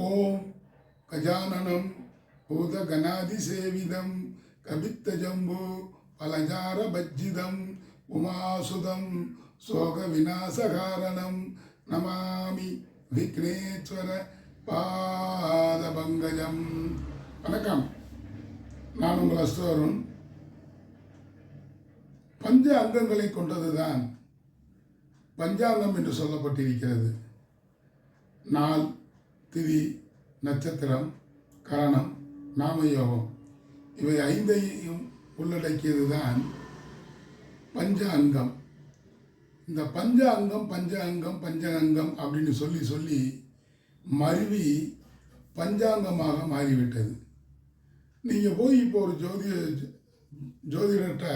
ஓம் கஜானனம் பூத கனாதி சேவிதம் கபித்த ஜம்பு பலஜார பஜ்ஜிதம் உமாசுதம் சோக விநாசகாரணம் நமாமி விக்னேஸ்வர பாத பங்கஜம் வணக்கம். நான் உங்கள் அஸ்தோருண் பஞ்ச அங்கங்களை கொண்டதுதான் பஞ்சாங்கம் என்று சொல்லப்பட்டிருக்கிறது. நாள் திதி நட்சத்திரம் கரணம் நாமயோகம். இவை ஐந்தையும் உள்ளடக்கியது தான் பஞ்ச அங்கம். இந்த பஞ்ச அங்கம் பஞ்ச அங்கம் பஞ்ச அங்கம் அப்படின்னு சொல்லி சொல்லி மருவி பஞ்சாங்கமாக மாறிவிட்டது. நீங்கள் போய் இப்போ ஒரு ஜோதிய ஜோதிடர்கிட்ட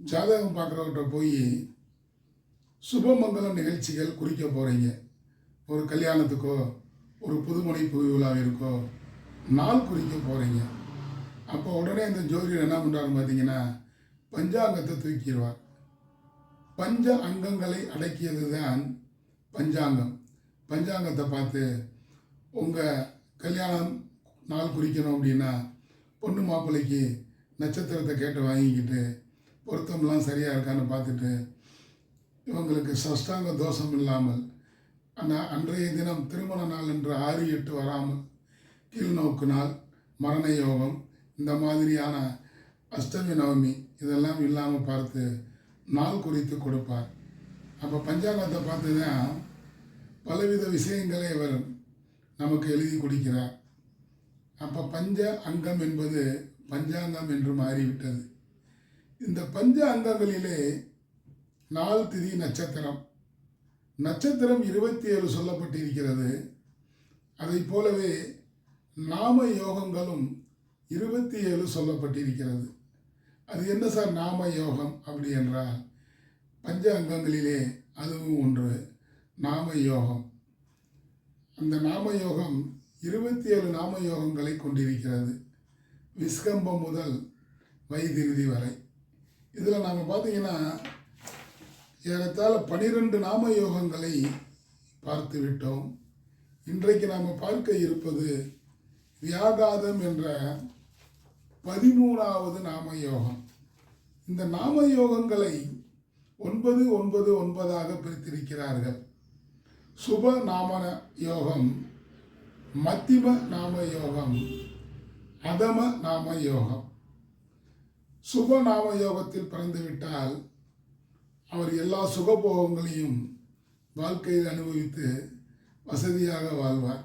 ஜாதகம் பார்க்குறவர்கிட்ட போய் சுபமங்கல நிகழ்ச்சிகள் குறிக்க போகிறீங்க ஒரு கல்யாணத்துக்கோ ஒரு புதுமணி புது இருக்கோ நாள் குறிக்க போகிறீங்க அப்போ உடனே அந்த ஜோதிடர் என்ன பண்ணுறாரு பார்த்தீங்கன்னா பஞ்சாங்கத்தை தூக்கிடுவார். பஞ்ச அங்கங்களை அடக்கியது தான் பஞ்சாங்கம். பஞ்சாங்கத்தை பார்த்து உங்கள் கல்யாணம் நாள் குறிக்கணும் அப்படின்னா பொண்ணு மாப்பிள்ளைக்கு நட்சத்திரத்தை கேட்டு வாங்கிக்கிட்டு பொருத்தம்லாம் சரியாக இருக்கான்னு பார்த்துட்டு இவங்களுக்கு சஷ்டாங்க தோஷம் இல்லாமல் ஆனால் அன்றைய தினம் திருமண நாள் என்று ஆறு எட்டு வராமல் கீழ்நோக்கு நாள் மரண யோகம் இந்த மாதிரியான அஷ்டமி நவமி இதெல்லாம் இல்லாமல் பார்த்து நாள் குறித்து கொடுப்பார். அப்போ பஞ்சாங்கத்தை பார்த்து தான் பலவித விஷயங்களை அவர் நமக்கு எழுதி கொடுக்கிறார். அப்போ பஞ்ச அங்கம் என்பது பஞ்சாங்கம் என்று மாறிவிட்டது. இந்த பஞ்ச அங்கங்களிலே நாள் திதி நட்சத்திரம் நட்சத்திரம் இருபத்தி ஏழு சொல்லப்பட்டிருக்கிறது. அதை போலவே நாம யோகங்களும் இருபத்தி ஏழு சொல்லப்பட்டிருக்கிறது. அது என்ன சார் நாம யோகம் அப்படி என்றால் பஞ்ச அங்கங்களிலே அதுவும் ஒன்று நாம யோகம். அந்த நாம யோகம் இருபத்தி ஏழு நாம யோகங்களை கொண்டிருக்கிறது. விஸ்கம்பம் முதல் வைதிருதி வரை. இதில் நாம் பார்த்தீங்கன்னா ஏறத்தாழ பனிரெண்டு நாம யோகங்களை பார்த்து விட்டோம் இன்றைக்கு நாம் பார்க்க இருப்பது வியாகாதம் என்ற பதிமூணாவது நாம யோகம் இந்த நாம யோகங்களை ஒன்பது ஒன்பது ஒன்பதாக பிரித்திருக்கிறார்கள். சுப நாம யோகம் மத்திம நாம யோகம் அதம நாம யோகம் சுப நாம யோகத்தில் பிறந்துவிட்டால் அவர் எல்லா சுகபோகங்களையும் வாழ்க்கையில் அனுபவித்து வசதியாக வாழ்வார்.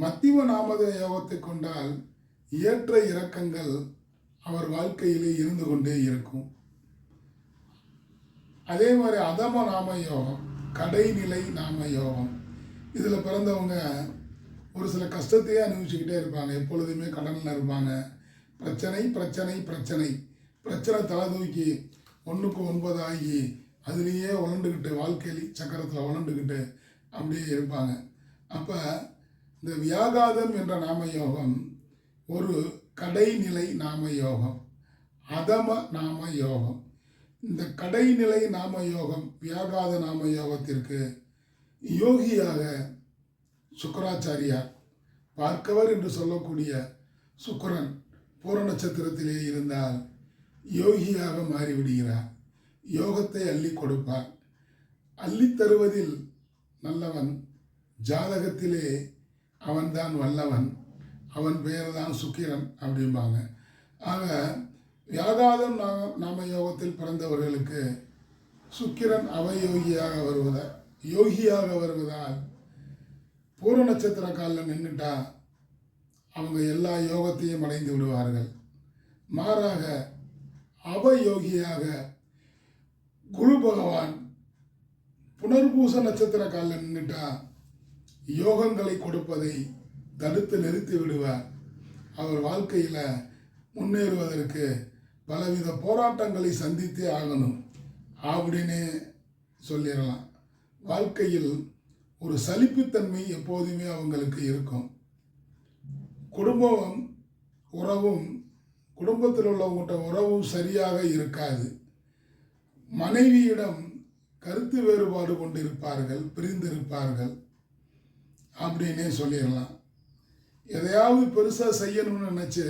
மத்திவ நாமத யோகத்தை கொண்டால் ஏற்ற இறக்கங்கள் அவர் வாழ்க்கையிலே இருந்து கொண்டே இருக்கும். அதே மாதிரி அதம நாம யோகம் கடைநிலை நாம யோகம். இதில் பிறந்தவங்க ஒரு சில கஷ்டத்தையே அனுபவிச்சுக்கிட்டே இருப்பாங்க. எப்பொழுதுமே கடனில் இருப்பாங்க. பிரச்சனை பிரச்சனை பிரச்சனை. பிரச்சனை தலை தூக்கி ஒன்றுக்கு ஒன்பது ஆகி அதுலேயே உழண்டுக்கிட்டு வாழ்க்கையில் சக்கரத்தில் உழண்டுக்கிட்டு அப்படியே இருப்பாங்க. அப்போ இந்த வியாகாதம் என்ற நாம யோகம் ஒரு கடைநிலை நாம யோகம் அதம நாம யோகம் இந்த கடைநிலை நாம யோகம் வியாகாத நாம யோகத்திற்கு யோகியாக சுக்கராச்சாரியார் பார்க்கவர் என்று சொல்லக்கூடிய சுக்கரன் பூர நட்சத்திரத்திலே இருந்தால் யோகியாக மாறிவிடுகிறார். யோகத்தை அள்ளி கொடுப்பார். அள்ளி தருவதில் நல்லவன் ஜாதகத்திலே அவன்தான் வல்லவன் அவன் பெயர் தான் சுக்கிரன் அப்படிம்பாங்க. ஆக வியாகாதம் நாம நாம யோகத்தில் பிறந்தவர்களுக்கு சுக்கிரன் அவயோகியாக வருவத யோகியாக வருவதால் பூர்ண நட்சத்திர காலில் நின்றுட்டா அவங்க எல்லா யோகத்தையும் அடைந்து விடுவார்கள். மாறாக அவயோகியாக குரு பகவான் புனர்பூச நட்சத்திர காலில் நின்றுட்டா யோகங்களை கொடுப்பதை தடுத்து நிறுத்தி விடுவார். அவர் வாழ்க்கையில் முன்னேறுவதற்கு பலவித போராட்டங்களை சந்தித்தே ஆகணும் அப்படின்னு சொல்லிடலாம். வாழ்க்கையில் ஒரு சலிப்புத்தன்மை எப்போதுமே அவங்களுக்கு இருக்கும். குடும்பம் உறவும் குடும்பத்தில் உள்ளவங்ககிட்ட உறவும் சரியாக இருக்காது. மனைவியிடம் கருத்து வேறுபாடு கொண்டிருப்பார்கள் பிரிந்திருப்பார்கள். அப்படின்னே சொல்லிடலாம். எதையாவது பெருசாக செய்யணும்னு நினச்சி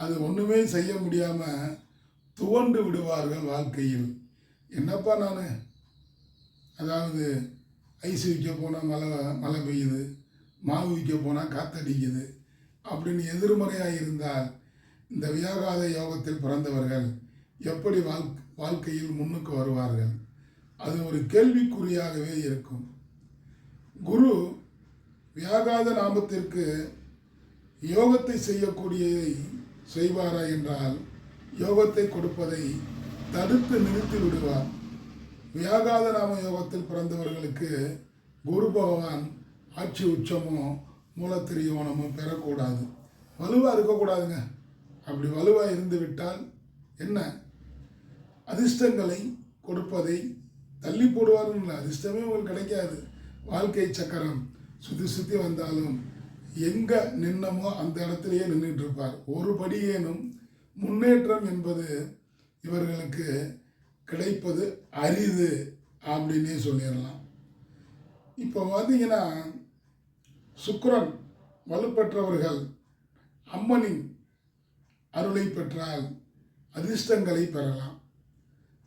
அது ஒன்றுமே செய்ய முடியாமல் துவண்டு விடுவார்கள் வாழ்க்கையில். என்னப்பா நான்? அதாவது ஐஸ் விற்க போனால் மழை மழை பெய்யுது மாவு விற்க போனால் காத்தடிக்குது அப்படின்னு எதிர்மறையாக இருந்தால் இந்த வியாகாத யோகத்தில் பிறந்தவர்கள் எப்படி வாழ் வாழ்க்கையில் முன்னுக்கு வருவார்கள்? அது ஒரு கேள்விக்குறியாகவே இருக்கும். குரு வியாகாத நாமத்திற்கு யோகத்தை செய்யக்கூடியதை செய்வாரா என்றால் யோகத்தை கொடுப்பதை தடுத்து நிறுத்தி விடுவார். வியாகாத நாம யோகத்தில் பிறந்தவர்களுக்கு குரு பகவான் ஆட்சி உச்சமோ மூலத்திரியோனமோ பெறக்கூடாது. வலுவாக இருக்கக்கூடாதுங்க. அப்படி வலுவாக இருந்து விட்டால் என்ன? அதிர்ஷ்டங்களை கொடுப்பதை தள்ளி போடுவார்கள் அதிர்ஷ்டமே உங்களுக்கு கிடைக்காது. வாழ்க்கை சக்கரம் சுற்றி சுற்றி வந்தாலும் எங்கே நின்னமோ அந்த இடத்துலையே நின்றுட்டு இருப்பார் ஒரு படியேனும் முன்னேற்றம் என்பது இவர்களுக்கு கிடைப்பது அரிது அப்படின்னே சொல்லிடலாம். இப்போ பார்த்தீங்கன்னா சுக்கரன் வலுப்பெற்றவர்கள் அம்மனின் அருளை பெற்றால் அதிர்ஷ்டங்களை பெறலாம்.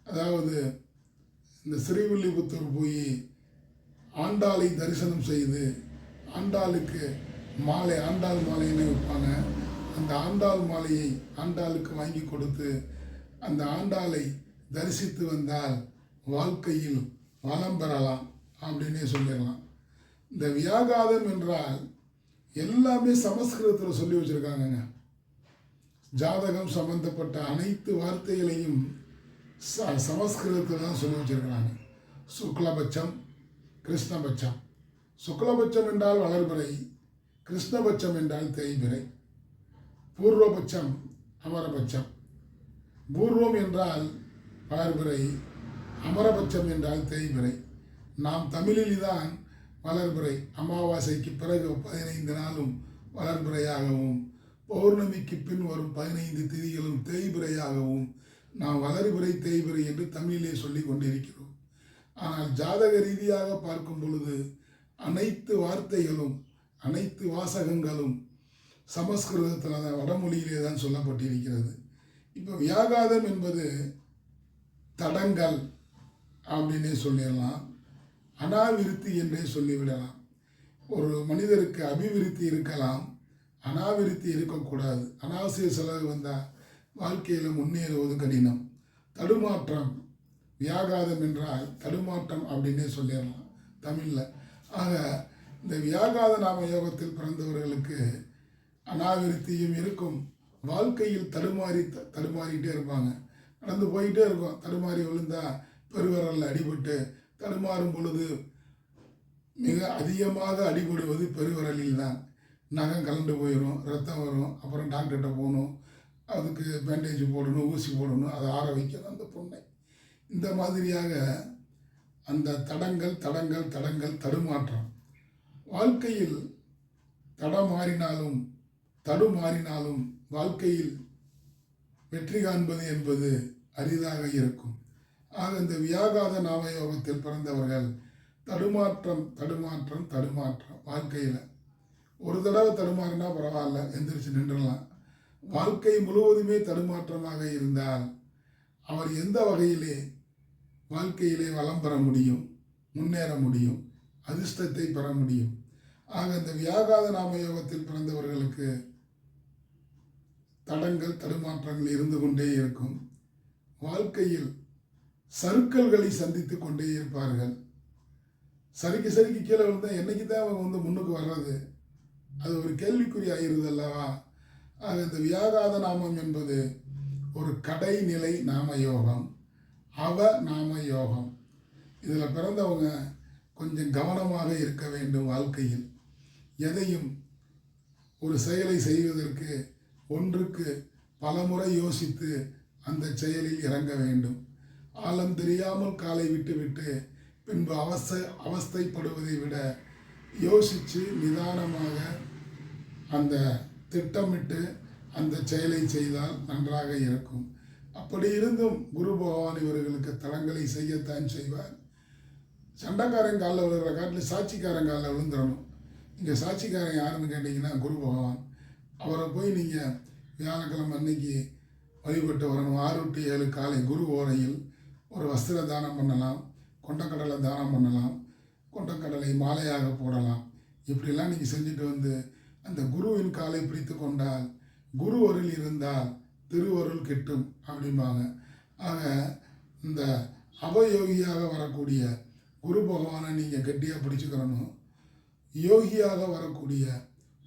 அதாவது இந்த ஸ்ரீவில்லிபுத்தூர் போய் ஆண்டாளை தரிசனம் செய்து ஆண்டாளுக்கு மாலை ஆண்டாள் மாலைன்னு வைப்பாங்க? அந்த ஆண்டாள் மாலையை ஆண்டாளுக்கு வாங்கி கொடுத்து அந்த ஆண்டாளை தரிசித்து வந்தால் வாழ்க்கையில் வளம் பெறலாம் அப்படின்னே சொல்லிடலாம். இந்த வியாகாதம் என்றால் எல்லாமே சமஸ்கிருதத்தில் சொல்லி வச்சுருக்காங்கங்க. ஜாதகம் சம்பந்தப்பட்ட அனைத்து வார்த்தைகளையும் ச சமஸ்கிருதத்தில் தான் சொல்லி வச்சிருக்கிறாங்க. சுக்லபட்சம் கிருஷ்ணபட்சம். சுக்லபட்சம் என்றால் வளர்பிறை கிருஷ்ணபட்சம் என்றால் தேய்பிறை. பூர்வபட்சம் அமரபட்சம். பூர்வம் என்றால் வளர்பிறை அமரபட்சம் என்றால் தேய்பிறை. நாம் தமிழில் தான் வளர்பிறை. அமாவாசைக்கு பிறகு பதினைந்து நாளும் வளர்பிறையாகவும் பௌர்ணமிக்கு பின் வரும் பதினைந்து திதிகளும் தேய்பிரையாகவும் நாம் வளர்பிறை தேய்பிறை என்று தமிழிலே சொல்லி கொண்டிருக்கிறோம். ஆனால் ஜாதக ரீதியாக பார்க்கும் பொழுது அனைத்து வார்த்தைகளும் அனைத்து வாசகங்களும் சமஸ்கிருதத்தில் தான் வடமொழியிலே தான் சொல்லப்பட்டிருக்கிறது. இப்போ வியாகாதம் என்பது தடங்கள் அப்படின்னே சொல்லிடலாம். அனாவிருத்தி என்றே சொல்லிவிடலாம். ஒரு மனிதருக்கு அபிவிருத்தி இருக்கலாம். அனாவிருத்தி இருக்கக்கூடாது. அனாவசிய செலவு வந்தால் வாழ்க்கையில் முன்னேறுவது கடினம். தடுமாற்றம் வியாகாதம் என்றால் தடுமாற்றம் அப்படின்னே சொல்லிடலாம் தமிழில். ஆக இந்த வியாகாத நாம யோகத்தில் பிறந்தவர்களுக்கு அனாவிருத்தியும் இருக்கும். வாழ்க்கையில் தடுமாறி த- தடுமாறிக்கிட்டே இருப்பாங்க. நடந்து போயிட்டே இருக்கும். தடுமாறி விழுந்தால் பெருவிரலில் அடிபட்டு தடுமாறும் பொழுது மிக அதிகமாக அடிபடுவது பெருவிரலில் தான் நகம் கலண்டு போயிடும் ரத்தம் வரும் அப்புறம் டாக்டர்கிட்ட போகணும் அதுக்கு பேண்டேஜ் போடணும் ஊசி போடணும் அதை ஆற வைக்கணும் அந்த பொண்ணை. இந்த மாதிரியாக அந்த தடங்கள் தடங்கள் தடங்கள் தடுமாற்றம். வாழ்க்கையில் தடமாறினாலும் தடுமாறினாலும் வாழ்க்கையில் வெற்றி காண்பது என்பது அரிதாக இருக்கும். ஆக இந்த வியாகாத நாமயோகத்தில் பிறந்தவர்கள் தடுமாற்றம் தடுமாற்றம் தடுமாற்றம் வாழ்க்கையில். ஒரு தடவை தடுமாறினா பரவாயில்ல எந்திரிச்சு நின்றுடலாம். வாழ்க்கை முழுவதுமே தடுமாற்றமாக இருந்தால் அவர் எந்த வகையிலே வாழ்க்கையிலே வளம் பெற முடியும் முன்னேற முடியும் அதிர்ஷ்டத்தை பெற முடியும்? ஆக இந்த வியாகாத நாம யோகத்தில் பிறந்தவர்களுக்கு தடங்கள் தடுமாற்றங்கள் இருந்து கொண்டே இருக்கும். வாழ்க்கையில் சருக்கல்களை சந்தித்து கொண்டே இருப்பார்கள். சரிக்கு சரிக்கு கீழே விழுந்தால் என்னைக்கு தான் அவங்க வந்து முன்னுக்கு வர்றது? அது ஒரு கேள்விக்குறி அல்லவா ஆக இந்த வியாகாத நாமம் என்பது ஒரு கடைநிலை நாம யோகம் அவ நாம யோகம் இதில் பிறந்தவங்க கொஞ்சம் கவனமாக இருக்க வேண்டும் வாழ்க்கையில். எதையும் ஒரு செயலை செய்வதற்கு ஒன்றுக்கு பலமுறை யோசித்து அந்த செயலில் இறங்க வேண்டும். ஆழம் தெரியாமல் காலை விட்டுவிட்டு பின்பு அவஸ்த அவஸ்தைப்படுவதை விட யோசித்து நிதானமாக அந்த திட்டமிட்டு அந்த செயலை செய்தால் நன்றாக இருக்கும். அப்படி இருந்தும் குரு பகவான் இவர்களுக்கு தடங்களை செய்யத்தான் செய்வார். சண்டைக்காரன் காலில் விழுகிற காட்டில் சாட்சிக்காரன் காலில் விழுந்துடணும் இங்கே சாட்சிக்காரன் யாருன்னு கேட்டிங்கன்னா குரு பகவான். அவரை போய் நீங்கள் வியாழக்கிழமை அன்னைக்கு வழிபட்டு வரணும். ஆறு டு ஏழு காலை குரு ஓரையில் ஒரு வஸ்திர தானம் பண்ணலாம். கொண்டக்கடலை தானம் பண்ணலாம். கொண்டக்கடலை மாலையாக போடலாம். இப்படிலாம் நீங்கள் செஞ்சுட்டு வந்து அந்த குருவின் காலை பிடித்து கொண்டால் குரு அருள் இருந்தால் திருவருள் கிட்டும் அப்படிம்பாங்க. ஆக இந்த அவயோகியாக வரக்கூடிய குரு பகவானை நீங்கள் கெட்டியாக பிடிச்சிக்கிறணும். யோகியாக வரக்கூடிய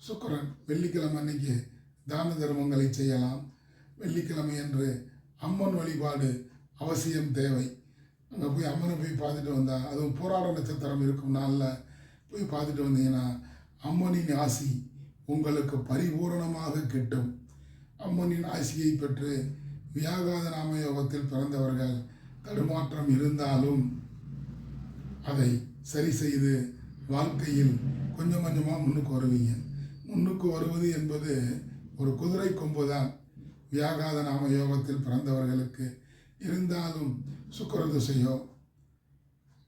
சுக்கரன் வெள்ளிக்கிழமை அன்னைக்கு தான தர்மங்களை செய்யலாம். வெள்ளிக்கிழமை என்று அம்மன் வழிபாடு அவசியம் தேவை. அங்கே போய் அம்மனை போய் பார்த்துட்டு வந்தால் அதுவும் போராட நட்சத்திரம் இருக்கும் நாளில் போய் பார்த்துட்டு வந்தீங்கன்னா அம்மனின் ஆசி உங்களுக்கு பரிபூரணமாக கிட்டும். அம்மனின் ஆசியை பெற்று வியாகாத நாம யோகத்தில் பிறந்தவர்கள் தடுமாற்றம் இருந்தாலும் அதை சரி செய்து வாழ்க்கையில் கொஞ்சம் கொஞ்சமாக முன்னுக்கு வருவீங்க. முன்னுக்கு வருவது என்பது ஒரு குதிரை கொம்பு தான் வியாகாத நாம யோகத்தில் பிறந்தவர்களுக்கு இருந்தாலும் சுக்கர திசையோ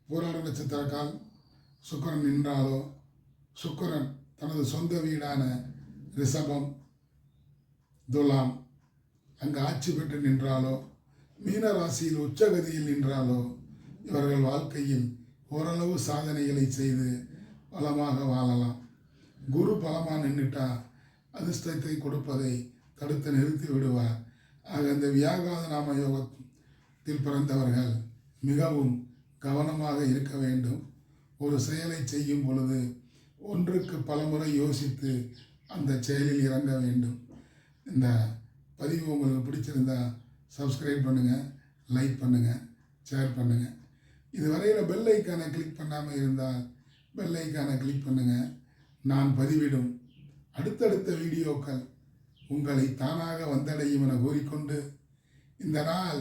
போராட நட்சத்திரக்கால் சுக்கரன் நின்றாலோ சுக்கரன் தனது சொந்த வீடான ரிஷபம் துலாம் அங்கு ஆட்சி பெற்று நின்றாலோ மீன ராசியில் உச்சகதியில் நின்றாலோ இவர்கள் வாழ்க்கையில் ஓரளவு சாதனைகளை செய்து பலமாக வாழலாம். குரு பலமாக நின்றுட்டா அதிர்ஷ்டத்தை கொடுப்பதை தடுத்து நிறுத்தி விடுவார். ஆக இந்த வியாகாத நாம யோக பிறந்தவர்கள் மிகவும் கவனமாக இருக்க வேண்டும். ஒரு செயலை செய்யும் பொழுது ஒன்றுக்கு பலமுறை யோசித்து அந்த செயலில் இறங்க வேண்டும். இந்த பதிவு உங்களுக்கு பிடிச்சிருந்தா சப்ஸ்கிரைப் பண்ணுங்கள் லைக் பண்ணுங்கள் ஷேர் பண்ணுங்கள் இதுவரையில் பெல் ஐக்கானை கிளிக் பண்ணாமல் இருந்தால் பெல் ஐக்கானை கிளிக் பண்ணுங்கள் நான் பதிவிடும். அடுத்தடுத்த வீடியோக்கள் உங்களை தானாக வந்தடையும் என கூறிக்கொண்டு இந்த நாள்